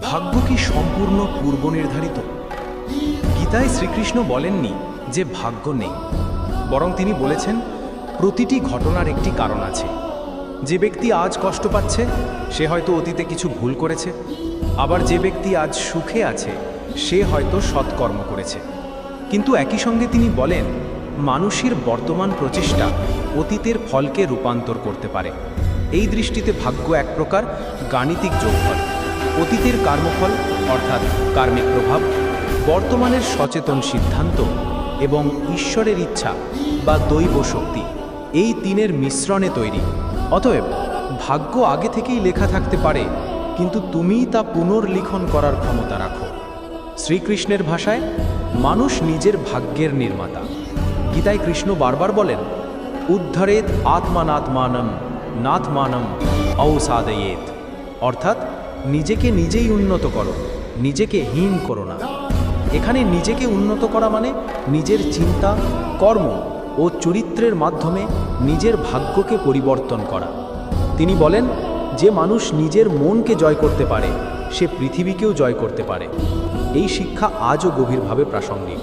ভাগ্য কি সম্পূর্ণ পূর্ব নির্ধারিত গীতায় শ্রীকৃষ্ণ বলেননি যে ভাগ্য নেই। বরং তিনি বলেছেন, প্রতিটি ঘটনার একটি কারণ আছে। যে ব্যক্তি আজ কষ্ট পাচ্ছে, সে হয়তো অতীতে কিছু ভুল করেছে। আবার যে ব্যক্তি আজ সুখে আছে, সে হয়তো সৎকর্ম করেছে। কিন্তু একই সঙ্গে তিনি বলেন, মানুষের বর্তমান প্রচেষ্টা অতীতের ফলকে রূপান্তর করতে পারে। এই দৃষ্টিতে ভাগ্য এক প্রকার গাণিতিক যোগফল। অতীতের কর্মফল, অর্থাৎ কার্মিক প্রভাব, বর্তমানের সচেতন সিদ্ধান্ত এবং ঈশ্বরের ইচ্ছা বা দৈব শক্তি এই তিনের মিশ্রণে তৈরি। অতএব, ভাগ্য আগে থেকেই লেখা থাকতে পারে, কিন্তু তুমিই তা পুনর্লিখন করার ক্ষমতা রাখো। শ্রীকৃষ্ণের ভাষায়, মানুষ নিজের ভাগ্যের নির্মাতা। গীতায় কৃষ্ণ বারবার বলেন, উদ্ধরেত আত্মানাত্মানম নাথমানম ঔসাদয়েত অর্থাৎ নিজেকে নিজেই উন্নত করো, নিজেকে হীন করো না। এখানে নিজেকে উন্নত করা মানে নিজের চিন্তা, কর্ম ও চরিত্রের মাধ্যমে নিজের ভাগ্যকে পরিবর্তন করা। তিনি বলেন, যে মানুষ নিজের মনকে জয় করতে পারে, সে পৃথিবীকেও জয় করতে পারে। এই শিক্ষা আজও গভীরভাবে প্রাসঙ্গিক।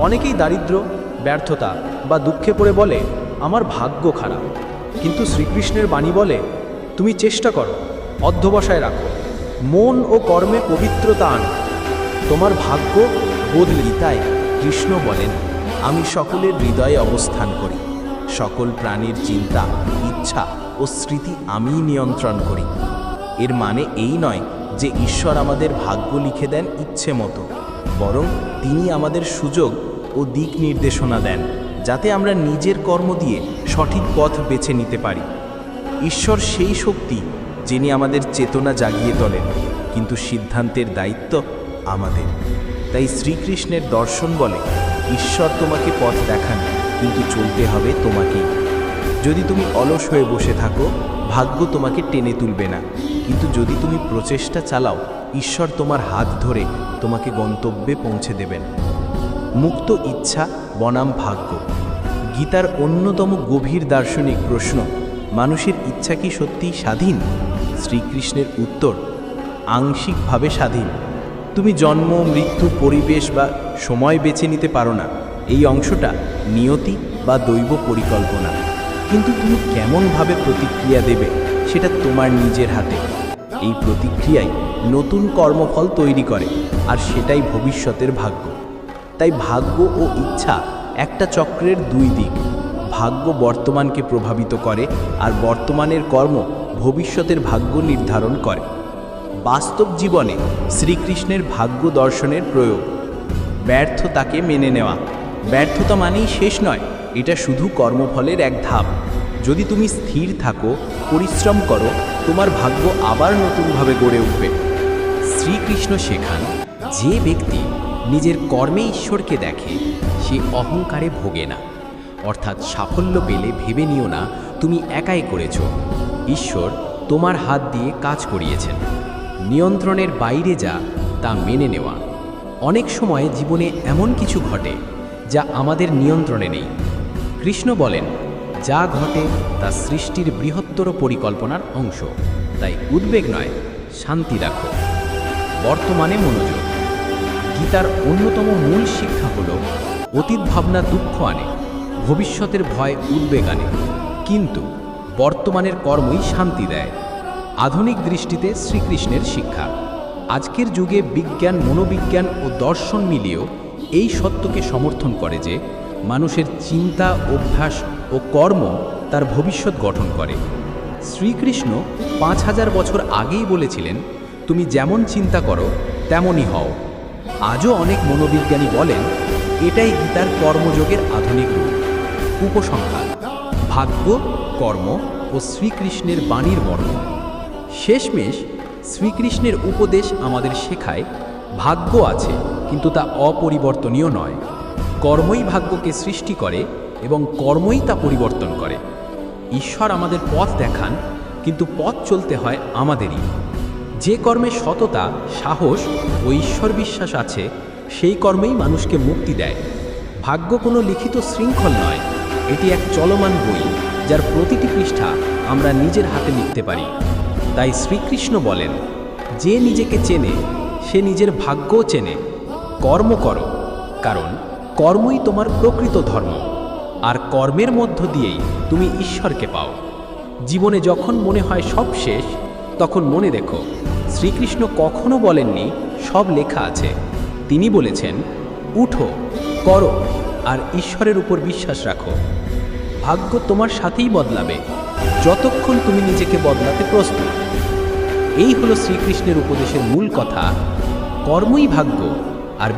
অনেকেই দারিদ্র, ব্যর্থতা বা দুঃখে পড়ে বলে, আমার ভাগ্য খারাপ। কিন্তু শ্রীকৃষ্ণের বাণী বলে, তুমি চেষ্টা করো, অধ্যবসায় রাখো। মন ও কর্মে পবিত্রতা আনো তোমার ভাগ্য বদলে গীতায় কৃষ্ণ বলেন, আমি সকলের হৃদয়ে অবস্থান করি। সকল প্রাণীর চিন্তা, ইচ্ছা ও স্মৃতি আমিই নিয়ন্ত্রণ করি। এর মানে এই নয় যে ঈশ্বর আমাদের ভাগ্য লিখে দেন ইচ্ছে মতো, বরং তিনি আমাদের সুযোগ ও দিক নির্দেশনা দেন, যাতে আমরা নিজের কর্ম দিয়ে সঠিক পথ বেছে নিতে পারি। ঈশ্বর সেই শক্তি যিনি আমাদের চেতনা জাগিয়ে তোলেন, কিন্তু সিদ্ধান্তের দায়িত্ব আমাদের। তাই শ্রীকৃষ্ণের দর্শন বলে, ঈশ্বর তোমাকে পথ দেখান, কিন্তু চলতে হবে তোমাকেই। যদি তুমি অলস হয়ে বসে থাকো, ভাগ্য তোমাকে টেনে তুলবে না। কিন্তু যদি তুমি প্রচেষ্টা চালাও, ঈশ্বর তোমার হাত ধরে তোমাকে গন্তব্যে পৌঁছে দেবেন। মুক্ত ইচ্ছা, বনাম ভাগ্য। গীতার অন্যতম গভীর দার্শনিক প্রশ্ন মানুষের ইচ্ছা কি সত্যিই স্বাধীন? শ্রীকৃষ্ণের উত্তর, আংশিকভাবে স্বাধীন। তুমি জন্ম, মৃত্যু, পরিবেশ বা সময় বেছে নিতে পারো না। এই অংশটা নিয়তি বা দৈব পরিকল্পনা। কিন্তু তুমি কেমনভাবে প্রতিক্রিয়া দেবে, সেটা তোমার নিজের হাতে। এই প্রতিক্রিয়াই নতুন কর্মফল তৈরি করে, আর সেটাই ভবিষ্যতের ভাগ্য। তাই ভাগ্য ও ইচ্ছা একটা চক্রের দুই দিক। ভাগ্য বর্তমানকে প্রভাবিত করে আর বর্তমানের কর্ম ভবিষ্যতের ভাগ্য নির্ধারণ করে। বাস্তব জীবনে শ্রীকৃষ্ণের ভাগ্য দর্শনের প্রয়োগ। ব্যর্থতাকে মেনে নেওয়া। ব্যর্থতা মানেই শেষ নয়, এটা শুধু কর্মফলের এক ধাপ। যদি তুমি স্থির থাকো, পরিশ্রম করো, তোমার ভাগ্য আবার নতুনভাবে গড়ে উঠবে। শ্রীকৃষ্ণ শেখান, যে ব্যক্তি নিজের কর্মে ঈশ্বরকে দেখে, সে অহংকারে ভোগে না। অর্থাৎ সাফল্য পেলে ভেবে নিও না, তুমি একাই করেছ। ঈশ্বর তোমার হাত দিয়ে কাজ করিয়েছেন। নিয়ন্ত্রণের বাইরে যা, তা মেনে নেওয়া। অনেক সময় জীবনে এমন কিছু ঘটে, যা আমাদের নিয়ন্ত্রণে নেই। কৃষ্ণ বলেন, যা ঘটে, তা সৃষ্টির বৃহত্তর পরিকল্পনার অংশ। তাই উদ্বেগ নয়, শান্তি রাখো। বর্তমানে মনোযোগ। গীতার অন্যতম মূল শিক্ষা হল, অতীত ভাবনা দুঃখ আনে। ভবিষ্যতের ভয় উদ্বেগ আনে কিন্তু বর্তমানের কর্মই শান্তি দেয়। আধুনিক দৃষ্টিতে শ্রীকৃষ্ণের শিক্ষা। আজকের যুগে বিজ্ঞান, মনোবিজ্ঞান ও দর্শন মিলিয়েও এই সত্যকে সমর্থন করে যে মানুষের চিন্তা, অভ্যাস ও কর্ম তার ভবিষ্যৎ গঠন করে। শ্রীকৃষ্ণ পাঁচ হাজার বছর আগেই বলেছিলেন, তুমি যেমন চিন্তা করো, তেমনই হও। আজও অনেক মনোবিজ্ঞানী বলেন, এটাই গীতার কর্মযোগের আধুনিক রূপ। উপসংহার, ভাগ্য, কর্ম ও শ্রীকৃষ্ণের বাণীর মর্ম শেষমেশ শ্রীকৃষ্ণের উপদেশ আমাদের শেখায়, ভাগ্য আছে, কিন্তু তা অপরিবর্তনীয় নয়। কর্মই ভাগ্যকে সৃষ্টি করে এবং কর্মই তা পরিবর্তন করে। ঈশ্বর আমাদের পথ দেখান, কিন্তু পথ চলতে হয় আমাদেরই। যে কর্মে সততা, সাহস ও ঈশ্বর বিশ্বাস আছে, সেই কর্মেই মানুষকে মুক্তি দেয়। ভাগ্য কোনো লিখিত শৃঙ্খল নয়। এটি এক চলমান বই, যার প্রতিটি পৃষ্ঠা আমরা নিজের হাতে লিখতে পারি। তাই শ্রীকৃষ্ণ বলেন, যে নিজেকে চেনে, সে নিজের ভাগ্যও চেনে। কর্ম করো, কারণ কর্মই তোমার প্রকৃত ধর্ম, আর কর্মের মধ্য দিয়েই তুমি ঈশ্বরকে পাও। জীবনে যখন মনে হয় সব শেষ, তখন মনে দেখো, শ্রীকৃষ্ণ কখনো বলেননি, সব লেখা আছে। তিনি বলেছেন, উঠো, করো। আর ঈশ্বরের উপর বিশ্বাস রাখো। ভাগ্য তোমার সাথেই বদলাবে। যতক্ষণ তুমি নিজেকে বদলাতে প্রস্তুত। এই হলো শ্রীকৃষ্ণের উপদেশের মূল কথা। কর্মই ভাগ্য, আর